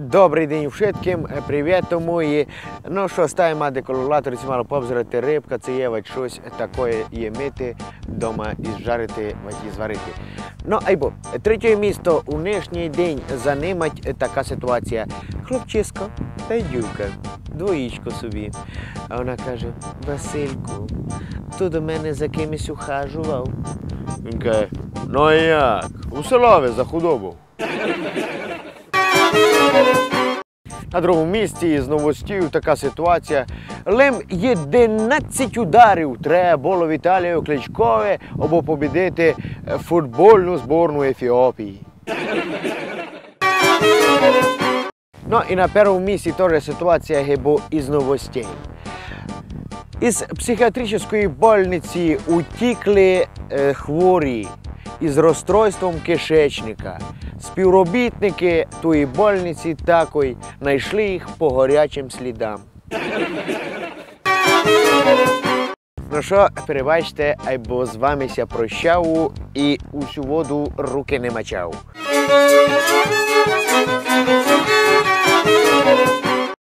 Добрий день всім, привіт мої. Ну що, ставимо деколулатор, ці мало побзирати рибка, це є щось таке є мити, вдома і жарити, і зварити. Ну, айбо, третє місто у нинішній день занимать така ситуація. Хлопчисько та й дівка, двоїчко собі. А вона каже, Васильку, ти до мене за кимось ухажував. Він каже, ну а як? У селові за худобу. На другому місці з новостів така ситуація. Лим 11 ударів треба було Віталію Кличкове, аби побідити футбольну зборну Ефіопії. Ну і на першому місці теж ситуація гебо із новостей. Із психіатричної больниці утікли е, хворі із розстройством кишечника. Співробітники тої больниці такої знайшли їх по горячим слідам. Ну що, перебачте, айбо з вами ся прощав і усю воду руки не мачав.